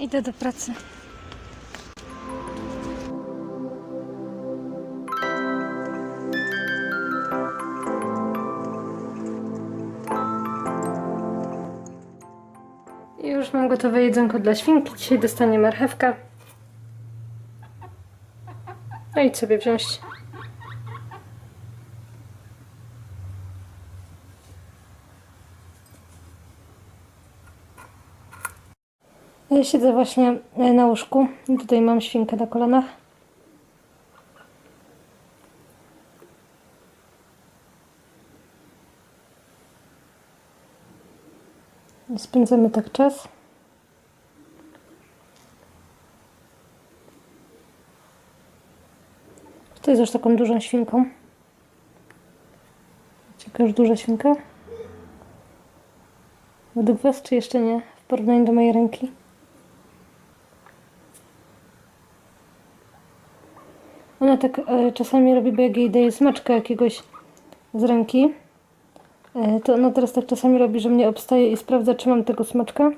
Idę do pracy. Już mam gotowe jedzonko dla świnki. Dzisiaj dostanie marchewka. No i sobie wziąć. Ja siedzę właśnie e, na łóżku. Tutaj mam świnkę na kolanach. Spędzamy tak czas. To jest już taką dużą świnką. Jakaś duża świnka? Według Was, czy jeszcze nie? W porównaniu do mojej ręki? Ona tak e, czasami robi, bo jak jej daje smaczka jakiegoś z ręki, e, to ona teraz tak czasami robi, że mnie obstaje i sprawdza, czy mam tego smaczka.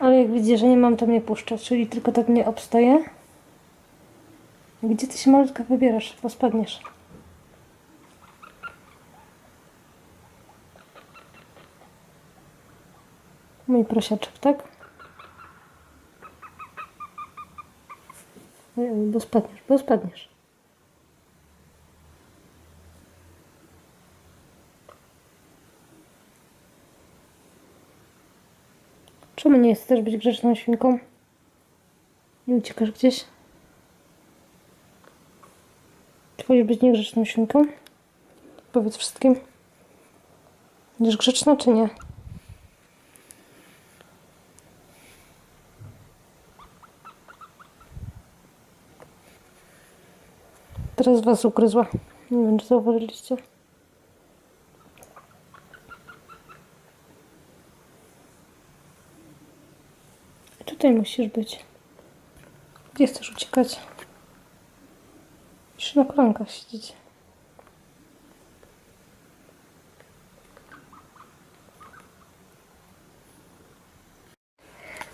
Ale jak widzi, że nie mam, to mnie puszcza, czyli tylko tak mnie obstaje. Gdzie ty się malutka wybierasz? Bo spadniesz. Mój prosiaczek, tak? Bo spadniesz, bo spadniesz. Czemu nie chcesz być grzeczną świnką? Nie uciekasz gdzieś? Wolisz być niegrzeczną świnką? Powiedz wszystkim. Będziesz grzeczna czy nie? Teraz was ugryzła. Nie wiem, czy zauważyliście. Tutaj musisz być. Gdzie chcesz uciekać? Musisz na siedzieć.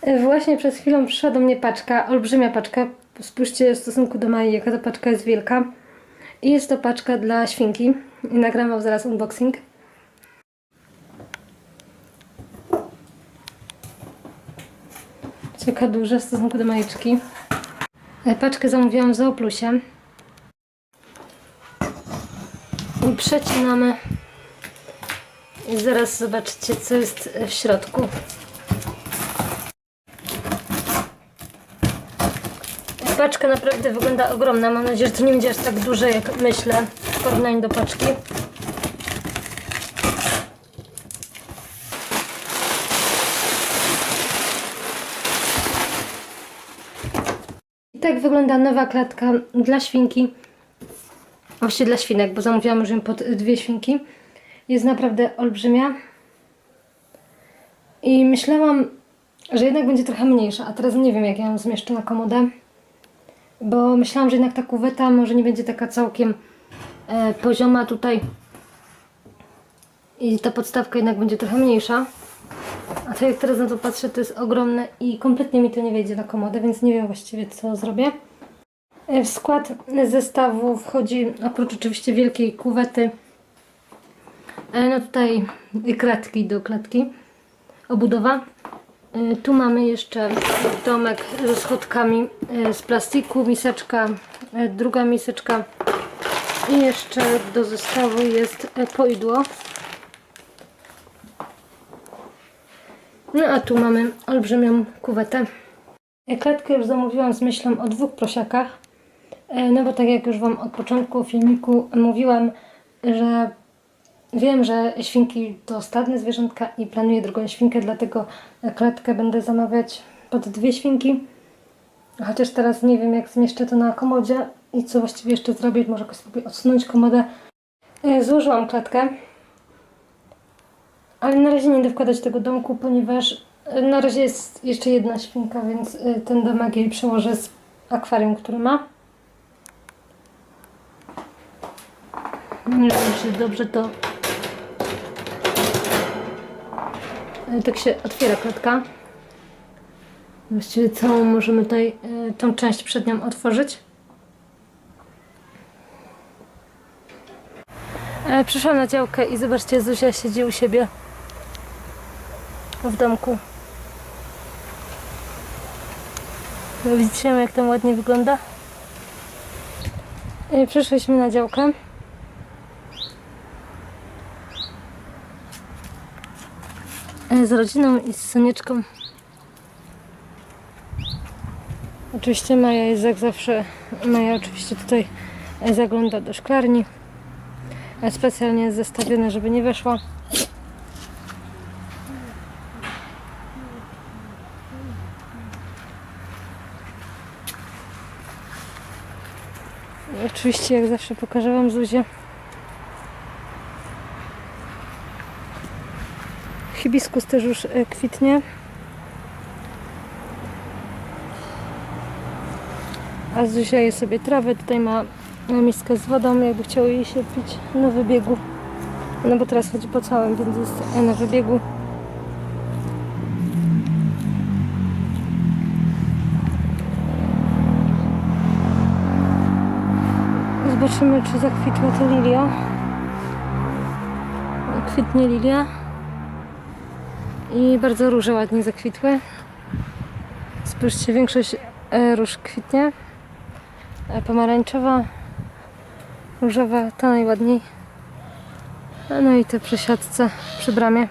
E, Właśnie przed chwilą przyszła do mnie paczka, olbrzymia paczka. Spójrzcie w stosunku do Mai, jaka ta paczka jest wielka. I jest to paczka dla świnki. I nagram wam zaraz unboxing. Jaka duża w stosunku do Majeczki. E, Paczkę zamówiłam w Zooplusie. I przecinamy. I zaraz zobaczycie, co jest w środku. Paczka naprawdę wygląda ogromna. Mam nadzieję, że to nie będzie aż tak duże, jak myślę, w porównaniu do paczki. I tak wygląda nowa klatka dla świnki. Właściwie dla świnek, bo zamówiłam już ją pod dwie świnki. Jest naprawdę olbrzymia. I myślałam, że jednak będzie trochę mniejsza, a teraz nie wiem, jak ja ją zmieszczę na komodę. Bo myślałam, że jednak ta kuweta może nie będzie taka całkiem e, pozioma tutaj. I ta podstawka jednak będzie trochę mniejsza. A to jak teraz na to patrzę, to jest ogromne i kompletnie mi to nie wejdzie na komodę, więc nie wiem właściwie co zrobię. E, W skład zestawu wchodzi, oprócz oczywiście wielkiej kuwety, e, no tutaj klatki do klatki, obudowa. E, Tu mamy jeszcze domek ze schodkami z plastiku, miseczka, druga miseczka i jeszcze do zestawu jest poidło. No a tu mamy olbrzymią kuwetę. Klatkę już zamówiłam z myślą o dwóch prosiakach. E, No bo tak jak już Wam od początku filmiku mówiłam, że wiem, że świnki to stadne zwierzątka i planuję drugą świnkę, dlatego klatkę będę zamawiać pod dwie świnki. Chociaż teraz nie wiem jak zmieszczę to na komodzie i co właściwie jeszcze zrobić. Może jakoś sobie odsunąć komodę. E, Złożyłam klatkę. Ale na razie nie idę wkładać tego domku, ponieważ Na razie jest jeszcze jedna świnka, więc ten domek jej przełożę z akwarium, który ma. Wiem, czy dobrze to... Y, Tak się otwiera klatka. Właściwie całą możemy tutaj, y, tą część przednią otworzyć. E, Przyszłam na działkę i zobaczcie, Zuzia siedzi u siebie w domku. No, Widzicie jak tam ładnie wygląda? E, Przyszliśmy na działkę. Z rodziną i z Sonieczką. Oczywiście Maja jest jak zawsze. Maja oczywiście tutaj e, zagląda do szklarni. E, Specjalnie jest zestawione, żeby nie weszła. Oczywiście jak zawsze pokażę Wam Zuzię. Hibiskus też już e, kwitnie. A Zuzia je sobie trawę. Tutaj ma miskę z wodą, jakby chciało jej się pić na wybiegu. No bo teraz chodzi po całym, więc jest na wybiegu. Zobaczymy, czy zakwitła ta lilia. Kwitnie lilia. I bardzo róże ładnie zakwitły. Spójrzcie, większość e, róż kwitnie. E, Pomarańczowa, różowa, ta najładniej. No i te przy siatce, przy bramie.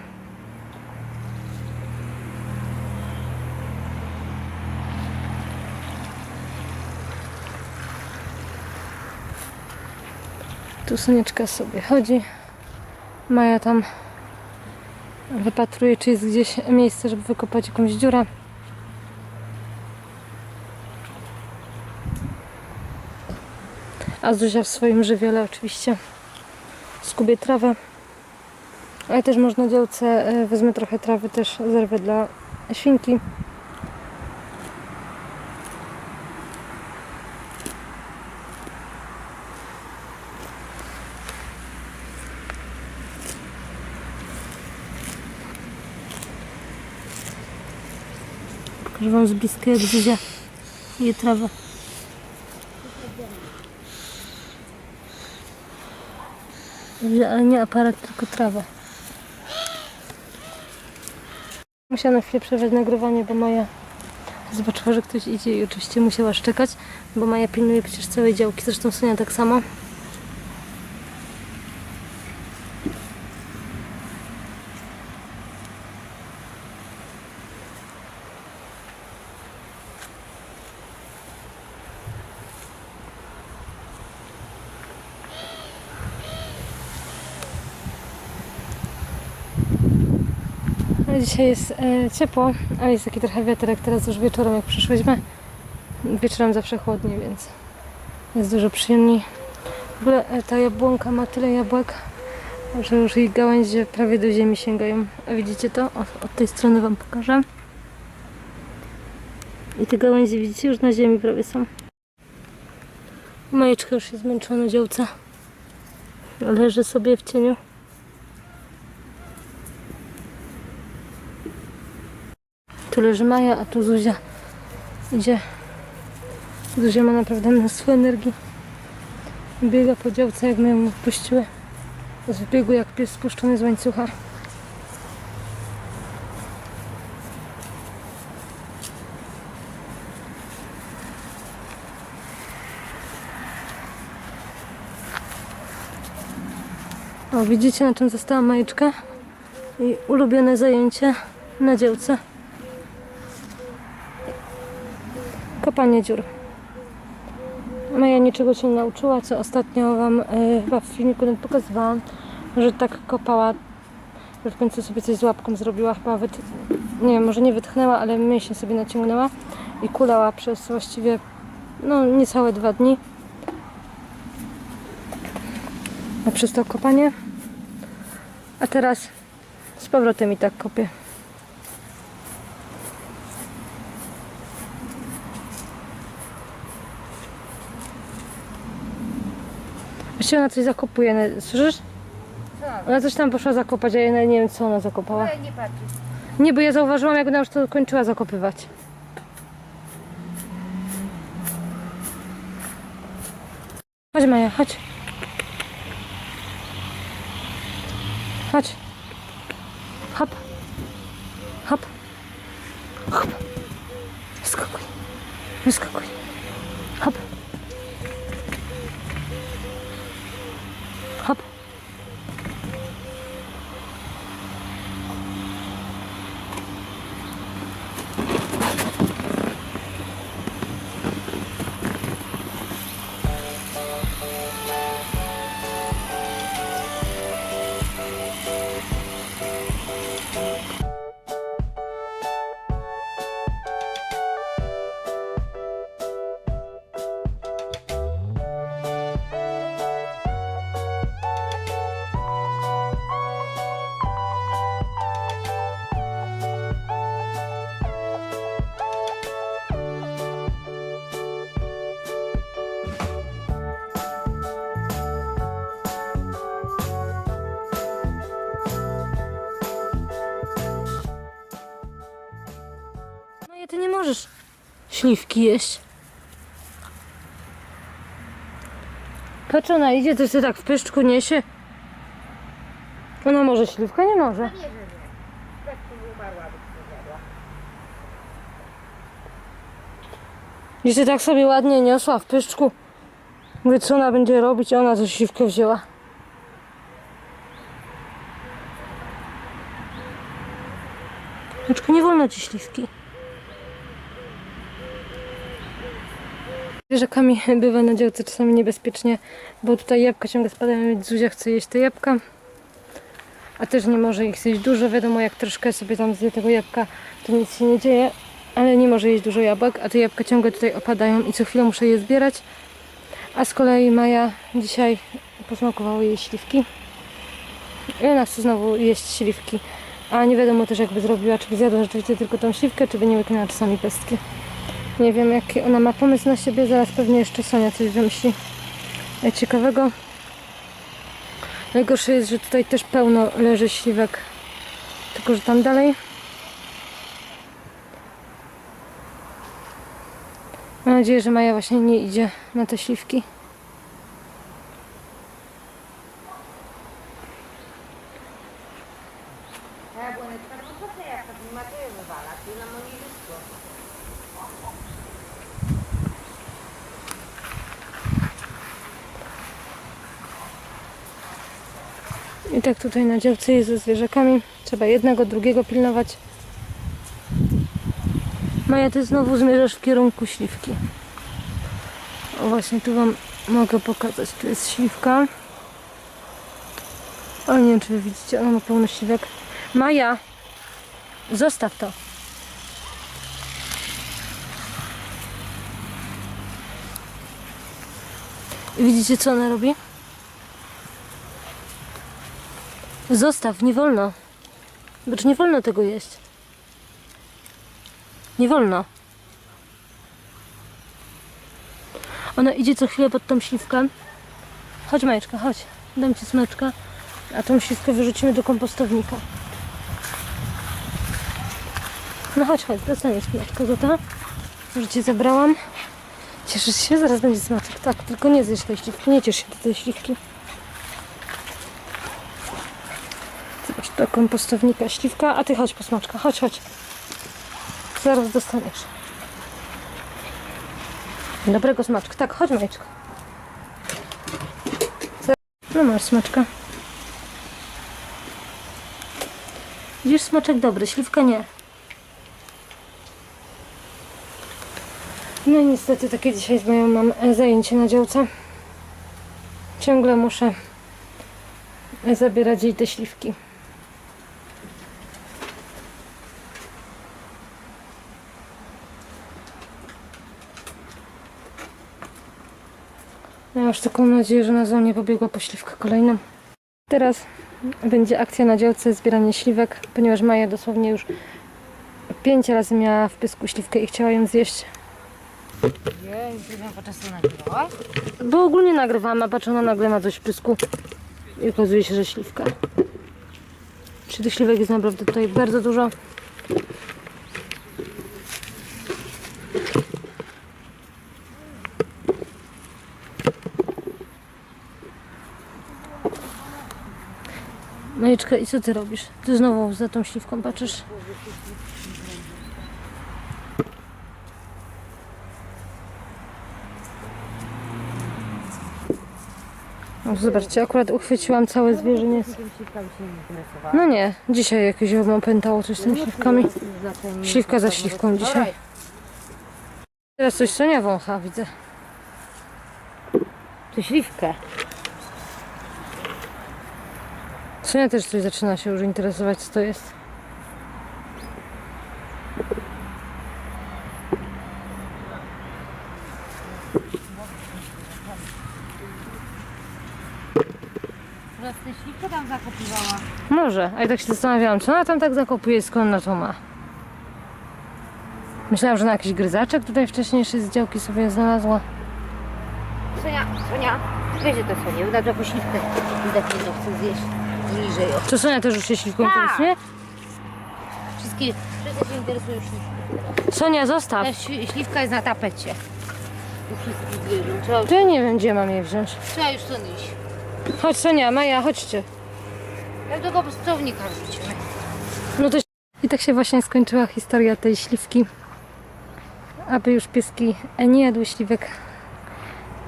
Tu Sonieczka sobie chodzi. Maja tam wypatruje, czy jest gdzieś miejsce, żeby wykopać jakąś dziurę. A Zuzia w swoim żywiole oczywiście skubie trawę. Ale też można na działce, e, wezmę trochę trawy, też zerwę dla świnki. Pokażę Wam z bliska, jak Zuzia je trawę. Ale nie aparat, tylko trawę. Musiałam na chwilę przerwać nagrywanie, bo Maja zobaczyła, że ktoś idzie i oczywiście musiała szczekać, bo Maja pilnuje przecież całej działki, zresztą Sonia tak samo. Dzisiaj jest e, ciepło, ale jest taki trochę wiaterek teraz już wieczorem jak przyszłyśmy. Wieczorem zawsze chłodniej, więc jest dużo przyjemniej. W ogóle e, ta jabłonka ma tyle jabłek, że już jej gałęzie prawie do ziemi sięgają. A widzicie to? O, od tej strony Wam pokażę. I te gałęzie widzicie już na ziemi prawie są. Majeczka już jest zmęczona na działce. Leży sobie w cieniu. Tu leży Maja, a tu Zuzia idzie. Zuzia ma naprawdę mnóstwo energii. Biega po działce, jak my ją puściły. Z wybiegu jak pies spuszczony z łańcucha. O, widzicie na czym została Majeczka? Jej ulubione zajęcie na działce. Kopanie dziur. Maja niczego się nie nauczyła, co ostatnio Wam y, chyba w filmiku pokazywałam, że tak kopała, że w końcu sobie coś z łapką zrobiła, chyba wyt... nie wiem, może nie wytchnęła, ale mięśnie sobie naciągnęła i kulała przez właściwie no niecałe dwa dni. A przez to kopanie. A teraz z powrotem i tak kopię. Patrzcie, ona coś zakopuje. no, Słyszysz? Co? Ona coś tam poszła zakopać, a ja nawet nie wiem, co ona zakopała. Ale nie patrz. Nie, bo ja zauważyłam, jak ona już to kończyła zakopywać. Chodź Maja, chodź. Chodź. Hop. Hop. Hop. Wyskakuj. Wyskakuj. Śliwki jeść. Patrz, ona idzie, to się tak w pyszczku niesie. Ona może śliwka? Nie może. Nie, że nie. Tak tu zjadła. I się tak sobie ładnie niosła w pyszczku. Mówię, co ona będzie robić, ona coś śliwkę wzięła. Dlaczego nie wolno ci śliwki? Zwierzakami bywa na działce czasami niebezpiecznie, bo tutaj jabłka ciągle spadają, więc Zuzia chce jeść te jabłka. A też nie może ich zjeść dużo, wiadomo jak troszkę sobie tam zje tego jabłka, to nic się nie dzieje, ale nie może jeść dużo jabłek, a te jabłka ciągle tutaj opadają i co chwilę muszę je zbierać. A z kolei Maja dzisiaj posmakowały jej śliwki. I ona chce znowu jeść śliwki. A nie wiadomo też jakby zrobiła, czy by zjadła rzeczywiście tylko tą śliwkę, czy by nie łyknęła czasami pestki. Nie wiem jaki ona ma pomysł na siebie, zaraz pewnie jeszcze Sonia coś wymyśli ciekawego. Najgorsze jest, że tutaj też pełno leży śliwek, tylko że tam dalej. Mam nadzieję, że Maja właśnie nie idzie na te śliwki. A jabłoneczka, no po co ja to ma to je wywala? Tu na moje lustro. I tak tutaj na działce jest ze zwierzakami. Trzeba jednego, drugiego pilnować. Maja, ty znowu zmierzasz w kierunku śliwki. O właśnie, tu wam mogę pokazać. Tu jest śliwka. O, nie wiem, czy wy widzicie, ona ma pełno śliwek. Maja, zostaw to. Widzicie, co ona robi? Zostaw, nie wolno. Lecz nie wolno tego jeść. Nie wolno. Ona idzie co chwilę pod tą śliwkę. Chodź Majeczka, chodź. Dam ci smyczka. A tą śliwkę wyrzucimy do kompostownika. No chodź, chodź, dostaniesz smyczka za to. Że cię zabrałam. Cieszysz się? Zaraz będzie smaczek. Tak, tylko nie zjesz tej śliwki. Nie ciesz się do tej śliwki. Do kompostownika śliwka, a ty chodź po smaczka, chodź, chodź. Zaraz dostaniesz. Dobrego smaczka. Tak, chodź Majeczka. No masz smaczka. Widzisz, smaczek dobry, śliwka nie. No niestety takie dzisiaj z moją mam e, zajęcie na działce. Ciągle muszę e, zabierać jej te śliwki. Już taką nadzieję, że na zonie pobiegła po śliwkę kolejną. Teraz będzie akcja na działce zbieranie śliwek, ponieważ Maja dosłownie już pięć razy miała w pysku śliwkę i chciała ją zjeść. Bo ogólnie nagrywam, a patrzę, ona nagle ma coś w pysku. I okazuje się, że śliwka. Czy tych śliwek jest naprawdę tutaj bardzo dużo. I co ty robisz? Ty znowu za tą śliwką patrzysz? Zobaczcie, akurat uchwyciłam całe zwierzę. Nie. No nie, dzisiaj jakieś ją opętało coś z tymi śliwkami. Śliwka za śliwką dzisiaj. Teraz coś Sonia wącha, widzę. Tu śliwkę. Sonia też coś zaczyna się już interesować, co to jest. Śliwkę tam zakopiwała. Może, a ja tak się zastanawiałam, co ona tam tak zakopuje, skąd ona to ma. Myślałam, że na jakiś gryzaczek tutaj wcześniejszy z działki sobie znalazła. Sonia, Sonia, weźcie to Sonia, uda po śliwkę. Widać, nie chce zjeść bliżej. O. Czy Sonia też już się śliwką Tak. interesuje? Wszystkie, wszyscy się interesują śliwką. Sonia, zostaw. Ta śli- śliwka jest na tapecie. U wszystkich zwierząt. Trzeba, To ja nie wiem, gdzie mam je wziąć. trzeba już stąd iść. Chodź Sonia, Maja, chodźcie. Ja do go prostownika wrzucimy. No to... I tak się właśnie skończyła historia tej śliwki. Aby już pieski nie jadły śliwek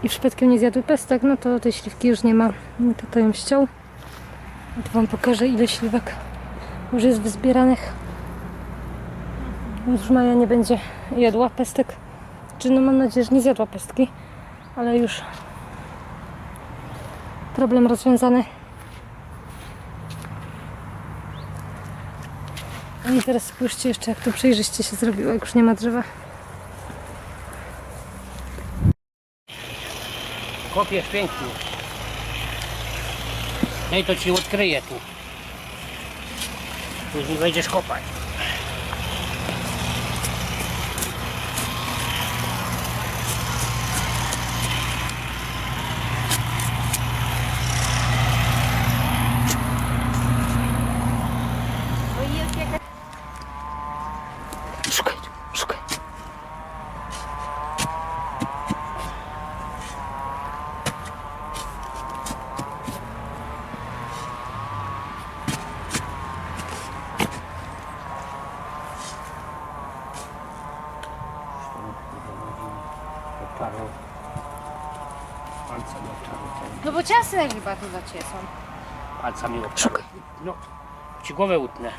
i przypadkiem nie zjadły pestek, no to tej śliwki już nie ma. To to ją ściął. To wam pokażę ile śliwek już jest wyzbieranych. Już Maja nie będzie jadła pestek. Czy no mam nadzieję, że nie zjadła pestki, ale już problem rozwiązany. I teraz spójrzcie jeszcze, jak to przejrzyście się zrobiło, jak już nie ma drzewa. Kopiesz pięknie. No i to ci odkryje tu. Później będziesz kopać. No ciasne chyba tu zaciesą. Palcami obczarą. Szukaj. No, ci głowę utnę.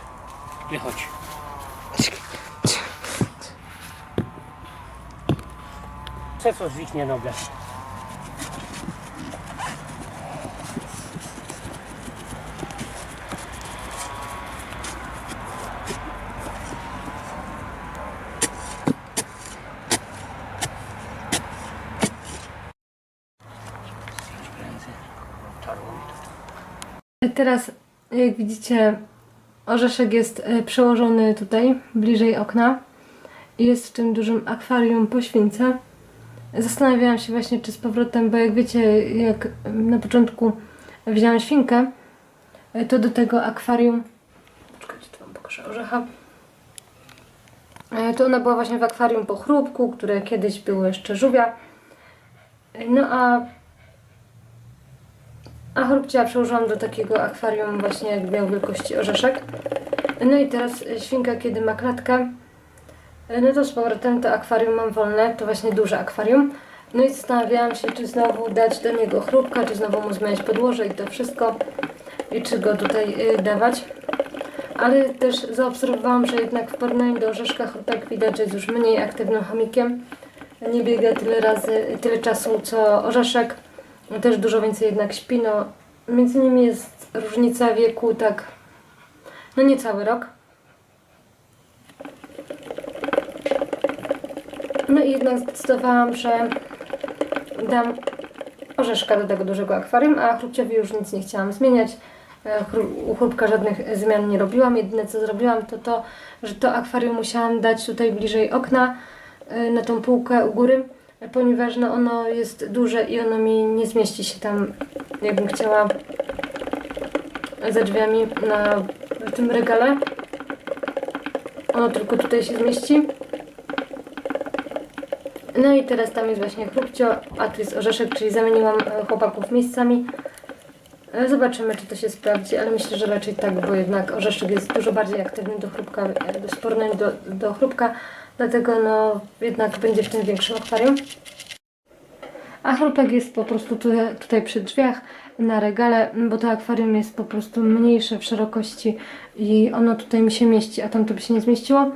Wychodź. Co zwichnie nogę. Teraz, jak widzicie, orzeszek jest e, przełożony tutaj, bliżej okna. Jest w tym dużym akwarium po śwince. Zastanawiałam się właśnie, czy z powrotem, bo jak wiecie, jak na początku wzięłam świnkę, e, to do tego akwarium... Poczekajcie, to wam pokażę orzecha. E, To ona była właśnie w akwarium po chrupku, które kiedyś było jeszcze żółwia. No a chrupcia przełożyłam do takiego akwarium właśnie jak miał wielkości orzeszek. No i teraz e, świnka, kiedy ma klatkę, e, no to z powrotem to akwarium mam wolne, to właśnie duże akwarium. No i zastanawiałam się, czy znowu dać do niego chrupka, czy znowu mu zmieniać podłoże i to wszystko. I czy go tutaj y, dawać. Ale też zaobserwowałam, że jednak w porównaniu do orzeszka chrupek widać, że jest już mniej aktywnym chomikiem. Nie biega tyle razy, tyle czasu co orzeszek. Też dużo więcej jednak śpi. No, między nimi jest różnica wieku, tak, no nie cały rok. No i jednak zdecydowałam, że dam orzeszka do tego dużego akwarium, a chrupciowi już nic nie chciałam zmieniać. E, U chrupka żadnych zmian nie robiłam. Jedyne co zrobiłam to to, że to akwarium musiałam dać tutaj bliżej okna, e, na tą półkę u góry, ponieważ no, ono jest duże i ono mi nie zmieści się tam, jakbym chciała za drzwiami na tym regale. Ono tylko tutaj się zmieści. No i teraz tam jest właśnie chrupcio, a tu jest orzeszek, czyli zamieniłam e, chłopaków miejscami. E, Zobaczymy, czy to się sprawdzi, ale myślę, że raczej tak, bo jednak orzeszek jest dużo bardziej aktywny do chrupka, w porównaniu do, do chrupka, dlatego no jednak będzie w tym większym akwarium. A chrupek jest po prostu tutaj, tutaj przy drzwiach na regale, bo to akwarium jest po prostu mniejsze w szerokości i ono tutaj mi się mieści, a tam to by się nie zmieściło.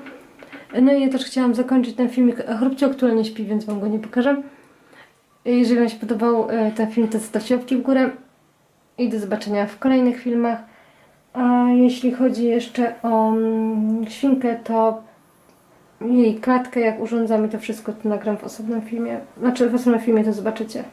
No i ja też chciałam zakończyć ten filmik chrupcio, który nie śpi, więc Wam go nie pokażę. Jeżeli Wam się podobał e, ten film, to zostawcie łapki w górę i do zobaczenia w kolejnych filmach. A jeśli chodzi jeszcze o mm, świnkę, to jej klatkę, jak urządzamy to wszystko, to nagram w osobnym filmie. Znaczy w osobnym filmie to zobaczycie.